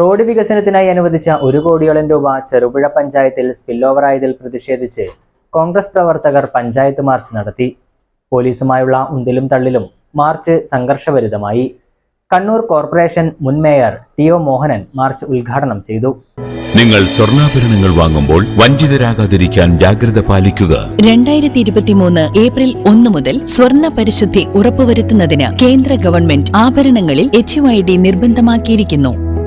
Road വികസനത്തിനായി അനുവദിച്ച ഒരു കോടിയോളം രൂപ ചെറുപുഴ പഞ്ചായത്തിൽ സ്പില്ലോവറായതിൽ പ്രതിഷേധിച്ച് കോൺഗ്രസ് പ്രവർത്തകർ പഞ്ചായത്ത് മാർച്ച് നടത്തി. പോലീസുമായുള്ള ഉന്തിലും തള്ളിലും മാർച്ച് സംഘർഷഭരിതമായി. കണ്ണൂർ കോർപ്പറേഷൻ മുൻ mayor T O Mohanan march ഉദ്ഘാടനം ചെയ്തു. നിങ്ങൾ സ്വർണാഭരണങ്ങൾ വാങ്ങുമ്പോൾ വഞ്ചിതരാകാതിരിക്കാൻ ജാഗ്രത പാലിക്കുക. രണ്ടായിരത്തി ഇരുപത്തിമൂന്ന് ഏപ്രിൽ ഒന്ന് മുതൽ സ്വർണ പരിശുദ്ധി ഉറപ്പുവരുത്തുന്നതിന് കേന്ദ്ര ഗവൺമെന്റ് ആഭരണങ്ങളിൽ എച്ച് ഐ ഡി നിർബന്ധമാക്കിയിരിക്കുന്നു.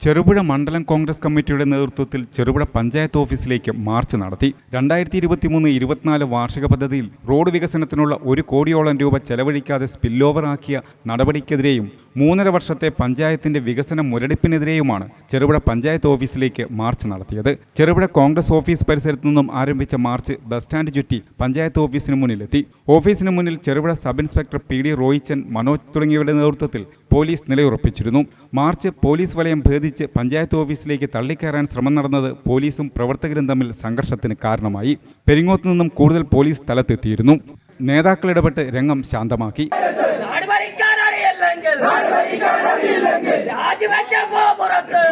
ചെറുപുഴ മണ്ഡലം കോൺഗ്രസ് കമ്മിറ്റിയുടെ നേതൃത്വത്തിൽ ചെറുപുഴ പഞ്ചായത്ത് ഓഫീസിലേക്ക് മാർച്ച് നടത്തി. രണ്ടായിരത്തി ഇരുപത്തിമൂന്ന് ഇരുപത്തിനാല് വാർഷിക പദ്ധതിയിൽ റോഡ് വികസനത്തിനുള്ള ഒരു കോടിയോളം രൂപ ചെലവഴിക്കാതെ സ്പില്ലോവർ ആക്കിയ നടപടിക്കെതിരെയും മൂന്നര വർഷത്തെ പഞ്ചായത്തിന്റെ വികസന മുരടിപ്പിനെതിരെയുമാണ് ചെറുപുഴ പഞ്ചായത്ത് ഓഫീസിലേക്ക് മാർച്ച് നടത്തിയത്. ചെറുപുഴ കോൺഗ്രസ് ഓഫീസ് പരിസരത്തു നിന്നും ആരംഭിച്ച മാർച്ച് ബസ് സ്റ്റാൻഡ് ചുറ്റി പഞ്ചായത്ത് ഓഫീസിന് മുന്നിലെത്തി. ഓഫീസിന് മുന്നിൽ Cherupuzha sub inspector P D Royichan Manoj തുടങ്ങിയവരുടെ നേതൃത്വത്തിൽ പോലീസ് നിലയുറപ്പിച്ചിരുന്നു. മാർച്ച് പോലീസ് വലയം ഭേദിച്ച് പഞ്ചായത്ത് ഓഫീസിലേക്ക് തള്ളിക്കയറാൻ ശ്രമം നടന്നത് പോലീസും പ്രവർത്തകരും തമ്മിൽ സംഘർഷത്തിന് കാരണമായി. പെരിങ്ങോത്ത് നിന്നും കൂടുതൽ പോലീസ് സ്ഥലത്തെത്തിയിരുന്നു. നേതാക്കൾ ഇടപെട്ട് രംഗം ശാന്തമാക്കി. അറിയില്ലെങ്കിൽ രാജിവെച്ച പോ പുറത്ത്.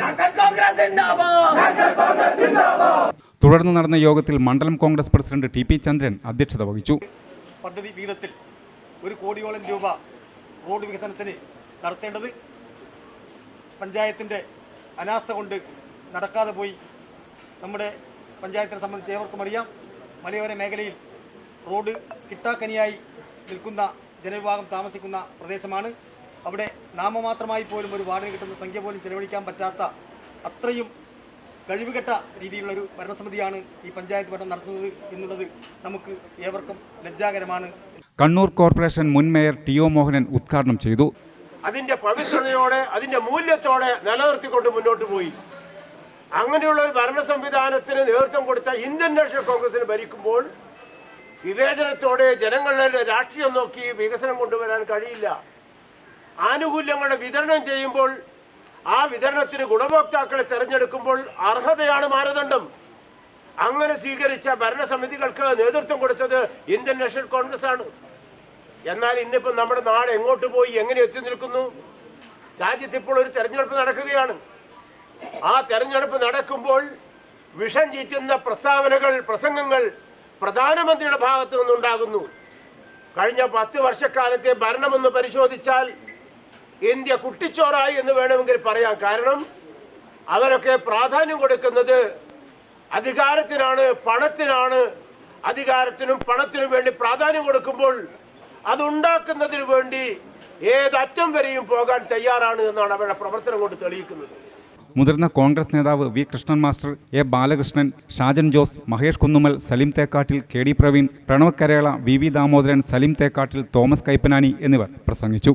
നാഷണൽ കോൺഗ്രസ് തുടർന്ന് നടന്ന യോഗത്തിൽ മണ്ഡലം Congress president T P Chandran അധ്യക്ഷത വഹിച്ചു. പദ്ധതി വീതത്തിൽ ഒരു കോടിയോളം രൂപ റോഡ് വികസനത്തിന് നടത്തേണ്ടത് പഞ്ചായത്തിന്റെ അനാസ്ഥ കൊണ്ട് നടക്കാതെ പോയി നമ്മുടെ പഞ്ചായത്തിനെ സംബന്ധിച്ച് ഏവർക്കും അറിയാം. മലയോര മേഖലയിൽ റോഡ് കിട്ടാക്കനിയായി നിൽക്കുന്ന ജനവിഭാഗം താമസിക്കുന്ന പ്രദേശമാണ്. അവിടെ നാമമാത്രമായി പോലും ഒരു വാർഡിന് കിട്ടുന്ന സംഖ്യ പോലും ചെലവഴിക്കാൻ പറ്റാത്ത അത്രയും കഴിവുകെട്ട രീതിയിലുള്ളൊരു ഭരണസമിതിയാണ് ഈ പഞ്ചായത്ത് ഭരണം നടത്തുന്നത് എന്നുള്ളത് നമുക്ക് ഏവർക്കും ലജ്ജാകരമാണ്. കണ്ണൂർ കോർപ്പറേഷൻ മുൻ മേയർ ടി ഒ മോഹനൻ ഉദ്ഘാടനം ചെയ്തു. അതിന്റെ പവിത്രതയോടെ അതിന്റെ മൂല്യത്തോടെ നിലനിർത്തിക്കൊണ്ട് മുന്നോട്ട് പോയി. അങ്ങനെയുള്ള ഒരു ഭരണ സംവിധാനത്തിന് നേതൃത്വം കൊടുത്ത ഇന്ത്യൻ നാഷണൽ കോൺഗ്രസിന് ഭരിക്കുമ്പോൾ വിവേചനത്തോടെ ജനങ്ങളുടെ രാഷ്ട്രീയം നോക്കി വികസനം കൊണ്ടുവരാൻ കഴിയില്ല. ആനുകൂല്യങ്ങളുടെ വിതരണം ചെയ്യുമ്പോൾ ആ വിതരണത്തിന് ഗുണഭോക്താക്കളെ തിരഞ്ഞെടുക്കുമ്പോൾ അർഹതയാണ് മാനദണ്ഡം. അങ്ങനെ സ്വീകരിച്ച ഭരണസമിതികൾക്ക് നേതൃത്വം കൊടുത്തത് ഇന്ത്യൻ നാഷണൽ കോൺഗ്രസ് ആണ്. എന്നാൽ ഇന്നിപ്പോൾ നമ്മുടെ നാട് എങ്ങോട്ട് പോയി എങ്ങനെ എത്തി നിൽക്കുന്നു? രാജ്യത്ത് ഇപ്പോൾ ഒരു തെരഞ്ഞെടുപ്പ് നടക്കുകയാണ്. ആ തെരഞ്ഞെടുപ്പ് നടക്കുമ്പോൾ വിഷം ചീറ്റുന്ന പ്രസ്താവനകൾ പ്രസംഗങ്ങൾ പ്രധാനമന്ത്രിയുടെ ഭാഗത്തു നിന്നുണ്ടാകുന്നു. കഴിഞ്ഞ പത്ത് വർഷക്കാലത്തെ ഭരണമെന്ന് പരിശോധിച്ചാൽ ഇന്ത്യ കുട്ടിച്ചോറായി എന്ന് വേണമെങ്കിൽ പറയാം. കാരണം അവരൊക്കെ പ്രാധാന്യം കൊടുക്കുന്നത് അധികാരത്തിനാണ് പണത്തിനാണ്. അധികാരത്തിനും പണത്തിനും വേണ്ടി പ്രാധാന്യം കൊടുക്കുമ്പോൾ അതുണ്ടാക്കുന്നതിന് വേണ്ടി ഏതറ്റം വരെയും പോകാൻ തയ്യാറാണ് എന്നാണ് അവരുടെ പ്രവർത്തനം കൊണ്ട് തെളിയിക്കുന്നത്. മുതിർന്ന കോൺഗ്രസ് നേതാവ് V Krishnan master A Balakrishnan Shajan Jose Mahesh Kunnumal Saleem Thekkattil K D Praveen Pranav Karela V V Damodaran Saleem Thekkattil Thomas Kaipanani എന്നിവർ പ്രസംഗിച്ചു.